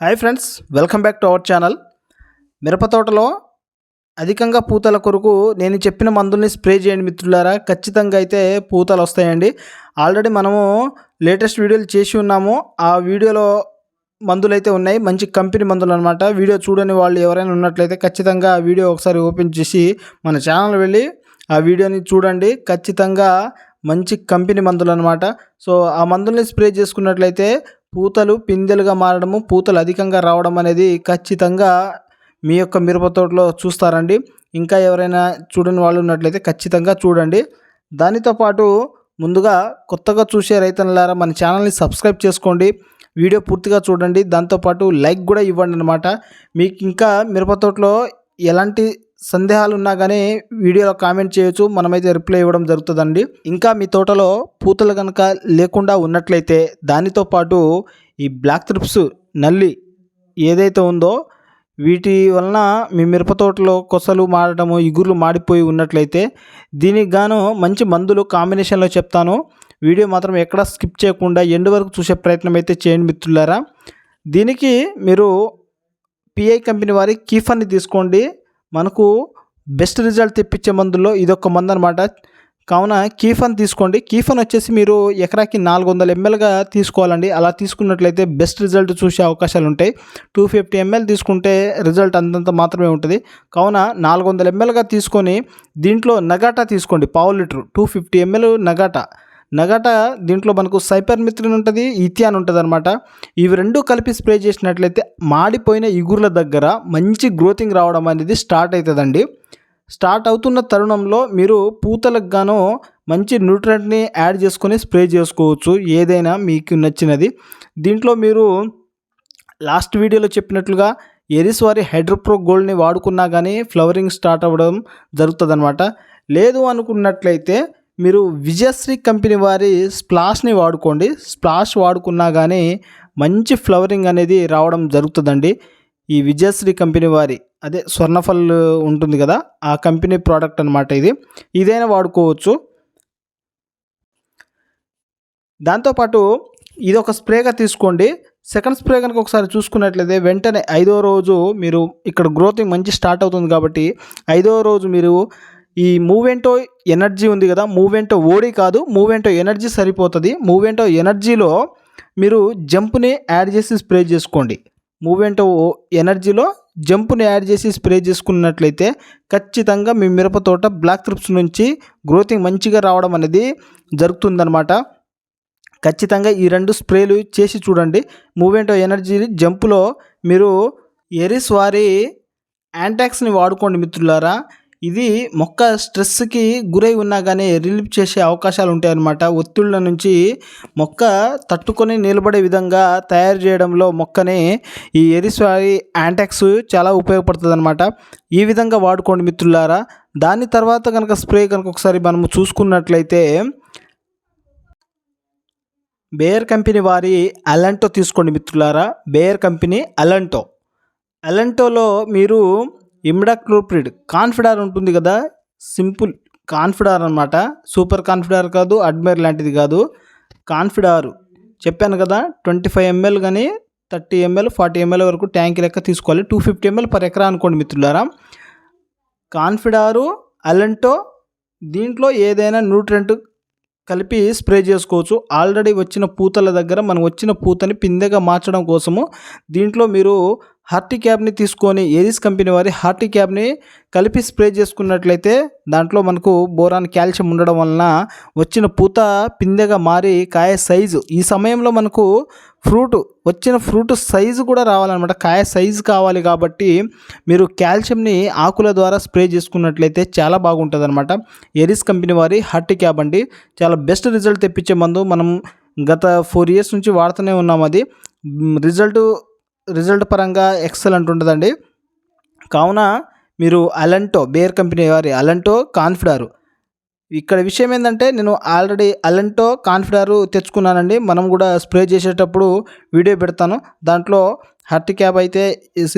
Hi friends welcome back to our channel. మిరప తోటలో అధికంగా పూతల కొరకు నేను చెప్పిన మందుల్ని స్ప్రే చేయండి మిత్రులారా. ఖచ్చితంగా అయితే పూతలు వస్తాయండి. ఆల్రెడీ మనము లేటెస్ట్ వీడియోలు చేసి ఉన్నాము. ఆ వీడియోలో మందులు అయితే ఉన్నాయి. మంచి కంపెనీ మందులు అనమాట వీడియో చూడని వాళ్ళు ఎవరైనా ఉన్నట్లయితే ఖచ్చితంగా ఆ వీడియో ఒకసారి ఓపెన్ చేసి మన ఛానల్ వెళ్ళి ఆ వీడియోని చూడండి. ఖచ్చితంగా మంచి కంపెనీ మందులు అనమాట సో ఆ మందుల్ని స్ప్రే చేసుకున్నట్లయితే పూతలు పిందెలుగా మారడము పూతలు అధికంగా రావడం అనేది ఖచ్చితంగా మీ యొక్క మిరప తోటలో చూస్తారండి. ఇంకా ఎవరైనా చూడని వాళ్ళు ఉన్నట్లయితే ఖచ్చితంగా చూడండి. దానితో పాటు ముందుగా కొత్తగా చూసే రైతన్నలారా మన ఛానల్ని సబ్స్క్రైబ్ చేసుకోండి. వీడియో పూర్తిగా చూడండి. దాంతోపాటు లైక్ కూడా ఇవ్వండి అనమాట మీకు ఇంకా మిరప తోటలో ఎలాంటి సందేహాలు ఉన్నా కానీ వీడియోలో కామెంట్ చేయొచ్చు. మనమైతే రిప్లై ఇవ్వడం జరుగుతుందండి. ఇంకా మీ తోటలో పూతలు కనుక లేకుండా ఉన్నట్లయితే దానితో పాటు ఈ బ్లాక్ త్రిప్స్ నల్లి ఏదైతే ఉందో వీటి వలన మీ మిరప తోటలో కొసలు మారడము ఇగుర్లు మాడిపోయి ఉన్నట్లయితే దీనికి గాను మంచి మందులు కాంబినేషన్లో చెప్తాను. వీడియో మాత్రం ఎక్కడ స్కిప్ చేయకుండా ఎండు వరకు చూసే ప్రయత్నం అయితే చేయండి మిత్రులారా. దీనికి మీరు పిఐ కంపెనీ వారి కీఫర్ని తీసుకోండి. మనకు బెస్ట్ రిజల్ట్ తెప్పించే మందుల్లో ఇదొక మందు అనమాట కావున కీఫన్ తీసుకోండి. కీఫన్ వచ్చేసి మీరు ఎకరాకి నాలుగు వందల ఎంఎల్గా తీసుకోవాలండి. అలా తీసుకున్నట్లయితే బెస్ట్ రిజల్ట్ చూసే అవకాశాలు ఉంటాయి. టూ ఫిఫ్టీ ఎంఎల్ తీసుకుంటే రిజల్ట్ అంతంత మాత్రమే ఉంటుంది. కావున నాలుగు వందల ఎంఎల్గా తీసుకొని దీంట్లో నగాటా తీసుకోండి. పావు లీటర్. టూ ఫిఫ్టీ ఎంఎల్ నగాటా. నగట దీంట్లో మనకు సైపర్ మిత్రిన్ ఉంటుంది ఇథియాన్ ఉంటుంది అనమాట ఇవి రెండు కలిపి స్ప్రే చేసినట్లయితే మాడిపోయిన ఇగుర్ల దగ్గర మంచి గ్రోతింగ్ రావడం అనేది స్టార్ట్ అవుతుందండి స్టార్ట్ అవుతున్న తరుణంలో మీరు పూతలకు గాను మంచి న్యూట్రెంట్ని యాడ్ చేసుకొని స్ప్రే చేసుకోవచ్చు ఏదైనా మీకు నచ్చినది. దీంట్లో మీరు లాస్ట్ వీడియోలో చెప్పినట్లుగా ఎరిస్ వారి హైడ్రోప్రో గోల్డ్ని వాడుకున్నా కానీ ఫ్లవరింగ్ స్టార్ట్ అవ్వడం జరుగుతుందన్నమాట. లేదు అనుకున్నట్లయితే మీరు విజయశ్రీ కంపెనీ వారి స్ప్లాష్ని వాడుకోండి. స్ప్లాష్ వాడుకున్నా కానీ మంచి ఫ్లవరింగ్ అనేది రావడం జరుగుతుందండి. ఈ విజయశ్రీ కంపెనీ వారి అదే స్వర్ణఫల్ ఉంటుంది కదా ఆ కంపెనీ ప్రోడక్ట్ అనమాట ఇది. ఇదైనా వాడుకోవచ్చు. దాంతోపాటు ఇది ఒక స్ప్రేగా తీసుకోండి. సెకండ్ స్ప్రే కనుక ఒకసారి చూసుకున్నట్లయితే వెంటనే ఐదో రోజు మీరు ఇక్కడ గ్రోతింగ్ మంచి స్టార్ట్ అవుతుంది కాబట్టి ఐదో రోజు మీరు ఈ మూవెంటో ఎనర్జీ ఉంది కదా మూవెంటో ఓడి కాదు మూవెంటో ఎనర్జీ సరిపోతుంది. మూవెంటో ఎనర్జీలో మీరు జంప్ని యాడ్ చేసి స్ప్రే చేసుకోండి. మూవెంటో ఎనర్జీలో జంప్ని యాడ్ చేసి స్ప్రే చేసుకున్నట్లయితే ఖచ్చితంగా మీ మిరప తోట బ్లాక్ త్రిప్స్ నుంచి గ్రోతింగ్ మంచిగా రావడం అనేది జరుగుతుందనమాట ఖచ్చితంగా ఈ రెండు స్ప్రేలు చేసి చూడండి. మూవెంటో ఎనర్జీ జంపులో మీరు ఎరిస్ వారి యాంటాక్స్ని వాడుకోండి మిత్రులారా. ఇది మొక్క స్ట్రెస్కి గురై ఉన్నా కానీ రిలీఫ్ చేసే అవకాశాలు ఉంటాయన్నమాట. ఒత్తిళ్ళ నుంచి మొక్క తట్టుకొని నిలబడే విధంగా తయారు చేయడంలో మొక్కని ఈ ఎరిస్వారి యాంటాక్స్ చాలా ఉపయోగపడుతుంది అనమాట ఈ విధంగా వాడుకోండి మిత్రులారా. దాని తర్వాత కనుక స్ప్రే కనుక ఒకసారి మనము చూసుకున్నట్లయితే బేయర్ కంపెనీ వారి అలంటో తీసుకోండి మిత్రులారా. Bayer company అలంటో. అలంటోలో మీరు ఇమ్డాక్లోప్రిడ్ కాన్ఫిడార్ ఉంటుంది కదా? సింపుల్ కాన్ఫిడార్ అనమాట సూపర్ కాన్ఫిడార్ కాదు అడ్మైర్ లాంటిది కాదు. కాన్ఫిడారు. చెప్పాను కదా ట్వంటీ ఫైవ్ ఎంఎల్ కానీ థర్టీ ఎంఎల్ ఫార్టీ ఎంఎల్ వరకు ట్యాంక్ లెక్క తీసుకోవాలి. టూ ఫిఫ్టీ ఎంఎల్ పర్ ఎకరా అనుకోండి మిత్రులారా. కాన్ఫిడారు అలెంటో దీంట్లో ఏదైనా న్యూట్రెంట్ కలిపి స్ప్రే చేసుకోవచ్చు. ఆల్రెడీ వచ్చిన పూతల దగ్గర మనం వచ్చిన పూతని పిందెగా మార్చడం కోసము దీంట్లో మీరు హార్టీ క్యాబ్ని తీసుకొని ఏరిస్ కంపెనీ వారి హార్టీ క్యాబ్ని కలిపి స్ప్రే చేసుకున్నట్లయితే దాంట్లో మనకు బోరాన్ కాల్షియం ఉండడం వలన వచ్చిన పూత పిందెగా మారి కాయ సైజు ఈ సమయంలో మనకు ఫ్రూట్ వచ్చిన ఫ్రూట్ సైజు కూడా రావాలన్నమాట. కాయ సైజు కావాలి కాబట్టి మీరు కాల్షియంని ఆకుల ద్వారా స్ప్రే చేసుకున్నట్లయితే చాలా బాగుంటుంది అనమాట ఎరిస్ కంపెనీ వారి హార్టీ క్యాబ్ అండి. చాలా బెస్ట్ రిజల్ట్ తెప్పించే మందు మనం గత ఫోర్ ఇయర్స్ నుంచి వాడుతూనే ఉన్నాం అది. రిజల్ట్ రిజల్ట్ పరంగా ఎక్సలెంట్ ఉంటుందండి. కావున మీరు అలంటో బేర్ కంపెనీ వారి అలంటో కాన్ఫిడారు. ఇక్కడ విషయం ఏంటంటే నేను ఆల్రెడీ అలంటో కాన్ఫిడారు తెచ్చుకున్నానండి. మనం కూడా స్ప్రే చేసేటప్పుడు వీడియో పెడతాను. దాంట్లో హర్ట్ క్యాబ్ అయితే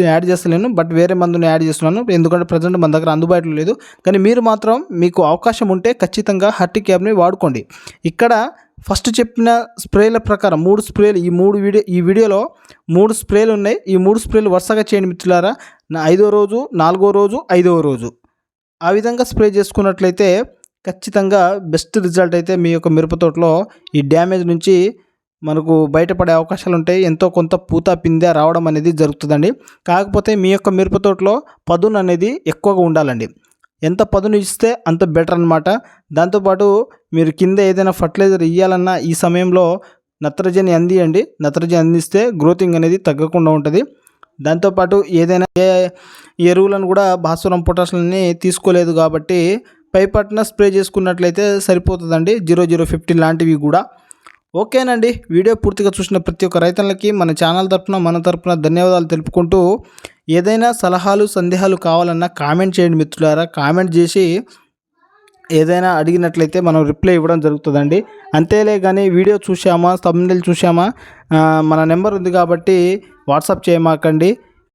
యాడ్ చేస్తలేను బట్ వేరే మందుని యాడ్ చేస్తున్నాను. ఎందుకంటే ప్రజెంట్ మన దగ్గర అందుబాటులో లేదు. కానీ మీరు మాత్రం మీకు అవకాశం ఉంటే ఖచ్చితంగా హర్ట్ క్యాబ్ని వాడుకోండి. ఇక్కడ ఫస్ట్ చెప్పిన స్ప్రేల ప్రకారం మూడు స్ప్రేలు ఈ మూడు వీడియో ఈ వీడియోలో మూడు స్ప్రేలు ఉన్నాయి. ఈ మూడు స్ప్రేలు వరుసగా చేయండి మిత్రులారా. నా ఐదో రోజు నాలుగో రోజు ఐదవ రోజు. ఆ విధంగా స్ప్రే చేసుకున్నట్లయితే ఖచ్చితంగా బెస్ట్ రిజల్ట్ అయితే మీ యొక్క మిరప తోటలో ఈ డ్యామేజ్ నుంచి మనకు బయటపడే అవకాశాలు ఉంటాయి. ఎంతో కొంత పూత పిందె రావడం అనేది జరుగుతుందండి. కాకపోతే మీ యొక్క మిరప తోటలో పదును అనేది ఎక్కువగా ఉండాలండి. ఎంత పదును ఇస్తే అంత బెటర్ అనమాట దాంతోపాటు మీరు కింద ఏదైనా ఫర్టిలైజర్ ఇవ్వాలన్నా ఈ సమయంలో నత్రజని అందియండి. నత్రజని అందిస్తే గ్రోతింగ్ అనేది తగ్గకుండా ఉంటుంది. దాంతోపాటు ఏదైనా ఏ ఎరువులను కూడా భాస్వరం పొటాషియంని తీసుకోలేదు కాబట్టి పైపట్న స్ప్రే చేసుకున్నట్లయితే సరిపోతుందండి. జీరో జీరో ఫిఫ్టీ లాంటివి కూడా. ఓకేనండి. వీడియో పూర్తిగా చూసిన ప్రతి ఒక్క రైతులకి మన ఛానల్ తరపున మన తరపున ధన్యవాదాలు తెలుపుకుంటూ ఏదైనా సలహాలు సందేహాలు కావాలన్నా కామెంట్ చేయండి మిత్రులారా. కామెంట్ చేసి ఏదైనా అడిగినట్లయితే మనం రిప్లై ఇవ్వడం జరుగుతుందండి. అంతేలే కానీ వీడియో చూసామా తమిళ చూసామా మన నెంబర్ ఉంది కాబట్టి వాట్సాప్ చేయమాకండి.